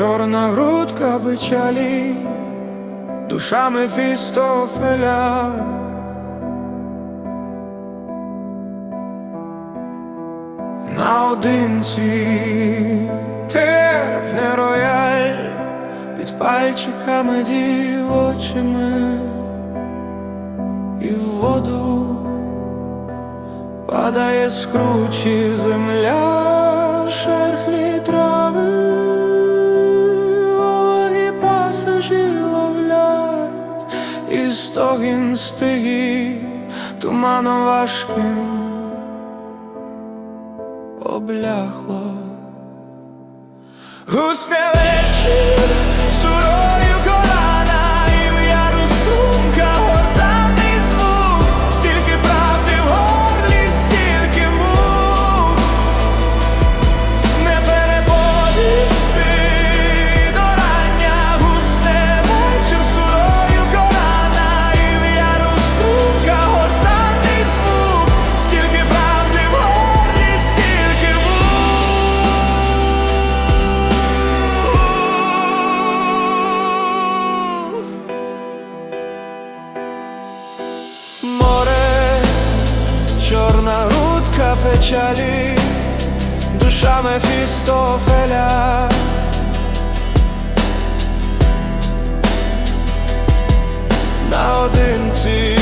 чорна грудка печалі, душа Мефістофеля. Наодинці терпне рояль під пальчиками дівочими і в воду падає з кручі земля, стогін стиги туманом важким обляхло. Гусне вечір, Море, чорна грудка печалі, душа Мефістофеля. Наодинці